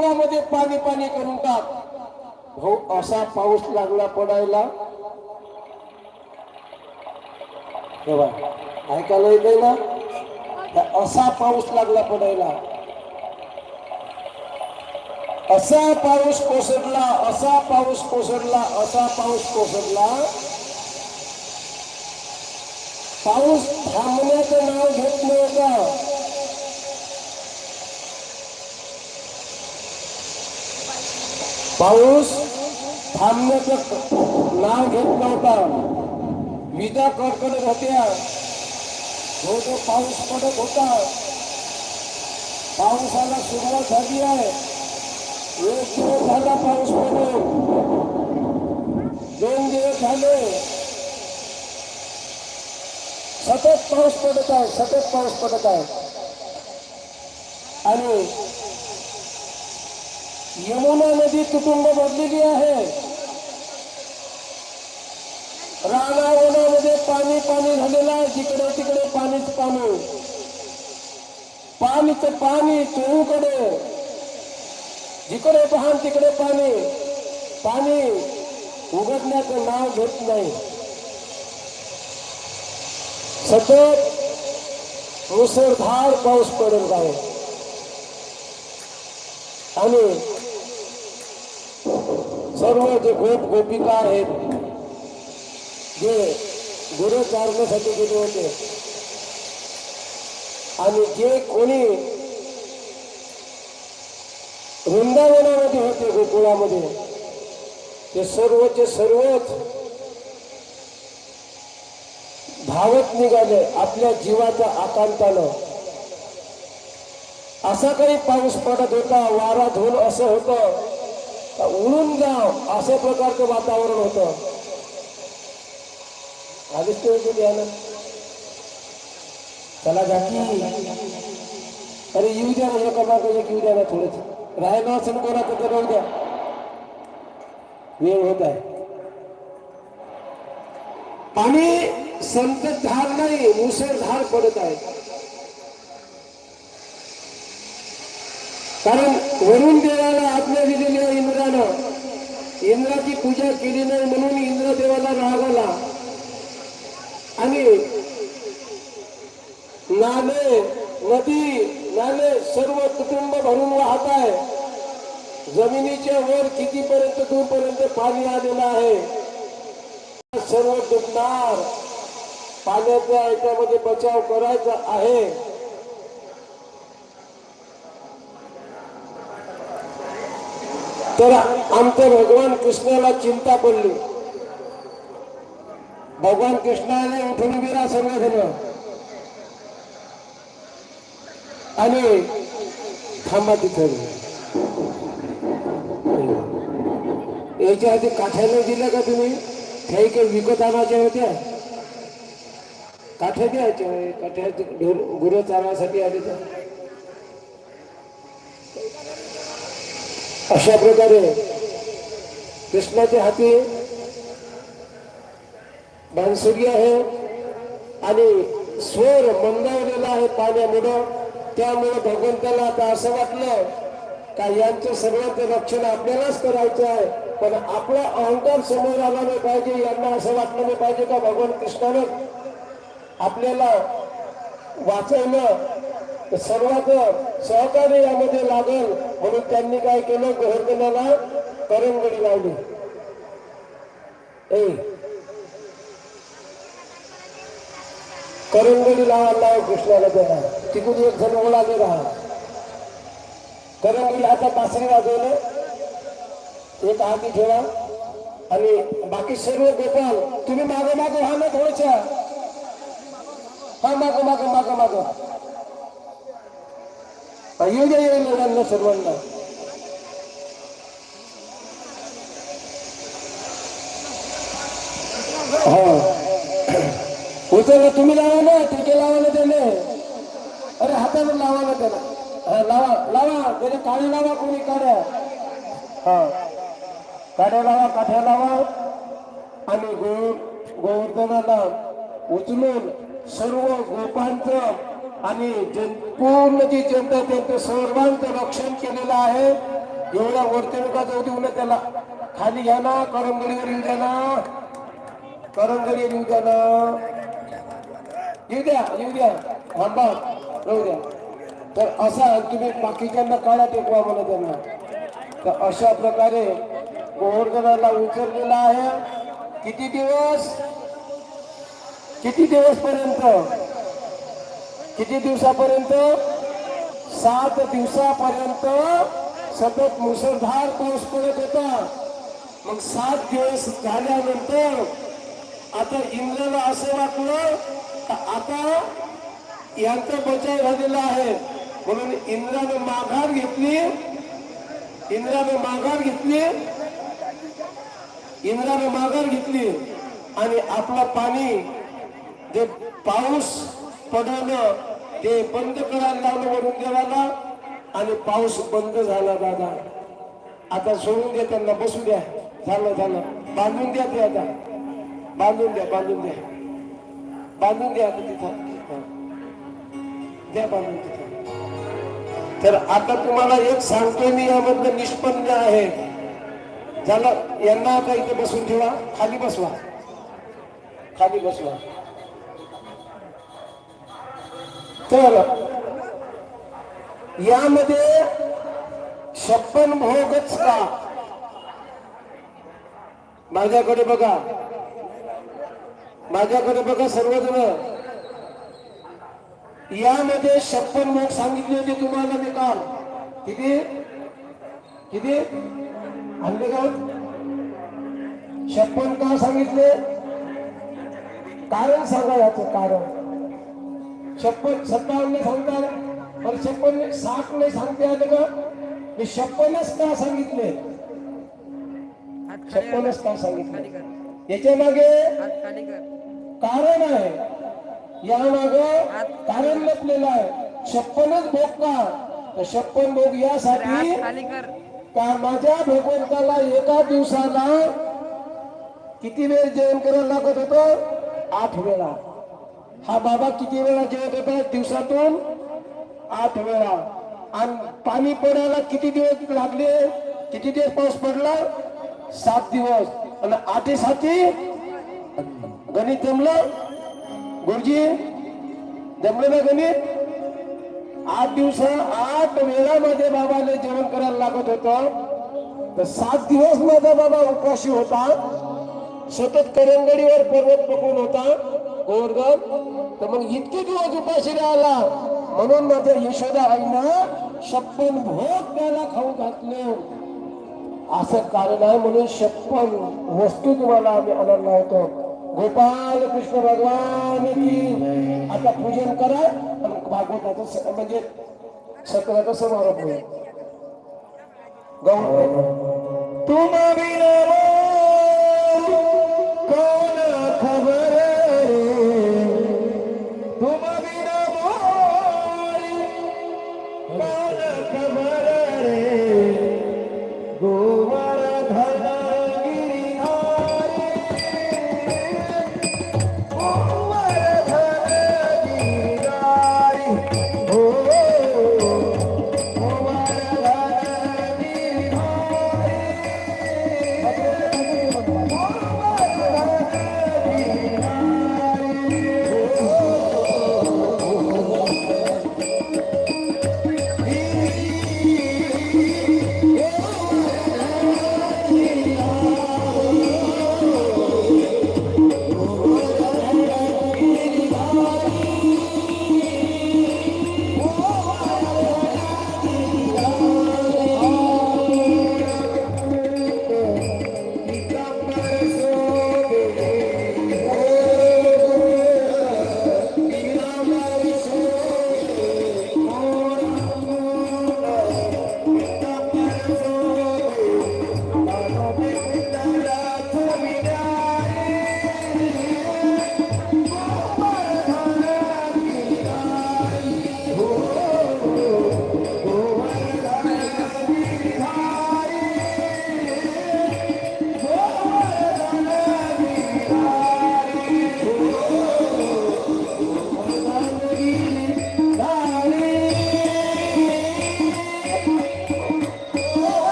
मध्ये पाणी पाणी करून टाक. भाऊ असा पाऊस लागला पडायला. ऐकायला येते ना? असा पाऊस लागला पडायला. असा पाऊस कोसडला असा पाऊस कोसडला असा पाऊस कोसडला पाऊस थांबण्याचं नाव घेत नव्हता. पाऊस थांबण्याचं नाव घेत नव्हता. विजा कडकडत होत्या. जो तो पाऊस पडत होता. पावसाला सुरुवात झाली आहे. एक दिवस झाला पाऊस पडून दोन दिवस झाले. सतत पाऊस पडत आहे सतत पाऊस पडत आहे. आणि यमुना नदी कुटुंब भरलेली आहे. रानावनामध्ये पाणी पाणी झालेलं आहे. जिकडे तिकडे पाणीच पाणी. पाणीच पाणी चोहूकडे जिकडे पाहान तिकडे पाणी. पाणी उघडण्याचं नाव घेत नाही. सतत मुसळधार पाऊस पडत आहे. आणि सर्व जे गोप गोपिका आहेत जे गुरु चारण्यासाठी गेले होते आणि जे कोणी वृंदावनामध्ये होते गोकुळामध्ये ते सर्वचे सर्वच धावत निघाले आपल्या जीवाच्या आकांतानं. असा काही पाऊस पडत होता वारा धून असं होतं उडून गाव अशा प्रकारचं वातावरण होतं. आधीच ते यानं चला जाकी अरे येऊ द्या ना एका मागं एक येऊ द्या ना थोडंच. राहायला असेल कोणाचं तर राहू द्या. वेळ होत आहे. पाणी संततधार नाही मुसळधार पडत आहे. कारण वरुण देवाला आज्ञा दिलेली आहे इंद्रानं. इंद्राची पूजा केली नाही म्हणून इंद्रदेवाला राग आला आणि नाले नदी नाले सर्व कुटुंब भरून वाहत आहे. जमिनीच्या वर कितीपर्यंत दूरपर्यंत पाणी आलेलं आहे? सर्व डुबणार पाण्याच्या याच्यामध्ये बचाव करायचा आहे. तर आमच्या भगवान कृष्णाला चिंता पडली. भगवान कृष्णाने उठून गेला सर्व आणि थांबा तिथं. याच्या आधी काठ्याला दिल्या का तुम्ही? काही काही विकत आणायच्या होत्या. काठ्या द्यायच्या काठ्या गुरु चालण्यासाठी आले तर. अशा प्रकारे कृष्णाच्या हाती बांसुरी आहे आणि स्वर मंदावलेला आहे पाण्यामुळं. त्यामुळे भगवंताला आता असं वाटलं का यांचं सर्वांचं रक्षण आपल्यालाच करायचं आहे. पण आपला अहंकार समोर आला नाही पाहिजे यांना असं वाटलं नाही पाहिजे का भगवान कृष्णानं आपल्याला वाचवलं सर्वांचं सहकार्य यामध्ये लागल म्हणून त्यांनी काय केलं? गोवर्धनाला करंगडी लावली. ए. करंगडी लावायला लाव कृष्णाला त्याला तिकडून एक जण ओळाले राहा. करंगडी आता बासरी वाजवलं एक हाती ठेवा. आणि बाकी सर्व गोपाल तुम्ही मागं मागं हा ना थोडच्या हा मागं मागं मागं मागं हा, येऊ सर्वांना. हा. उचललं तुम्ही लावा ना तिथे लावा ना त्याने. अरे हातावर लावा ना त्याला. हा, लावा लावा. त्याने काळे लावा कोणी काढ्या हा. काढ्या लावा काठ्या लावा. आणि गो गोवर्धनाला उचलून सर्व गोपांचं आणि जन पूर्ण जी जनता त्यांचं सर्वांचं रक्षण केलेलं आहे. एवढ्या वरती नका जाऊ देऊ त्याला. खाली घ्या ना करंगडीवर येऊ द्या ना. करंगडीवर येऊ द्या ना. येऊ द्या येऊ द्या. थांबा राहू द्या. तर असा तुम्ही बाकीच्यांना काळा टेकवा म्हणा त्यांना. तर अशा प्रकारे गोवर्धनाला उचललेला आहे. किती दिवस? किती दिवस पर्यंत किती दिवसापर्यंत? सात दिवसापर्यंत सतत मुसळधार पाऊस पडत होता. मग सात दिवस झाल्यानंतर आता इंद्राला असं वाटलं आता यांचा बचाव झालेला आहे. म्हणून इंद्राने माघार घेतली. इंद्राने माघार घेतली. इंद्राने माघार घेतली. आणि आपलं पाणी जे पाऊस पडवलं ते बंद करायला लावलं वरून देवाला आणि पाऊस बंद झाला दादा. आता सोडून द्या त्यांना बसू द्या. झालं झालं. बांधून द्या ते आता. बांधून द्या बांधून द्या. बांधून द्या आता तिथं. द्या बांधून तिथं. तर आता तुम्हाला एक सांगतोय मी यामधलं निष्पन्न आहे. झालं? यांना आता इथे बसून ठेवा. खाली बसवा. खाली बसवा. तर यामध्ये छप्पन भोगच का? माझ्याकडे बघा. माझ्याकडे बघा सर्वजण. यामध्ये छप्पन भोग सांगितले होते तुम्हाला मी काल. किती? किती? आणले का? छप्पन का सांगितले? कारण सांगा याचं कारण. छप्पन सत्तावन्न सांगतात पण छप्पन साठ नाही सांगते आले का मी छप्पनच का सांगितले. छप्पनच का सांगितले? याच्या मागे कारण आहे. या माग कारण लपलेलं आहे. छप्पनच भोग का? तर छप्पन भोग यासाठी का माझ्या भगवंताला एका दिवसाला किती वेळ जेवण करायला लागत होतं? आठ वेळा. हा बाबा किती वेळा जेवत होता? दिवसातून आठ वेळा. आणि पाणी पडायला किती दिवस लागले? किती दिवस पाऊस पडला? सात दिवस. आणि आठे साती? गणित जमलं? गुरुजी जमलं ना गणित? आठ दिवस आठ वेळामध्ये बाबाला जेवण करायला लागत होतं. तर सात दिवस माझा बाबा उपाशी होता. सतत करंगडीवर पर्वत पकडून होता. गोवर्धन तर मग इतके दिवस उपाशी राहिला. म्हणून माझ्या यशोदा आईनं छप्पन भोग त्याला खाऊ घातले. असं कारण आहे म्हणून छप्पन वस्तू तुम्हाला आम्ही आणायला होतो गोपाल कृष्ण भगवान की. आता पूजन करा आणि भागवताचं म्हणजे सत्राचा समारोप होईल. गौर तुम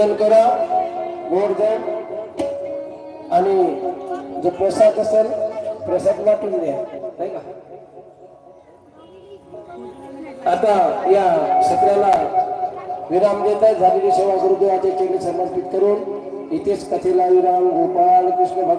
पूजन करा. गोड द्या आणि जो प्रसाद असेल प्रसाद वाटून द्या. नाही का? आता या सत्राला विराम देत आहे झालेली सेवा गुरुदेवाच्या चरणी समर्पित करून इथेच कथेला विराम गोपाल कृष्ण भगवान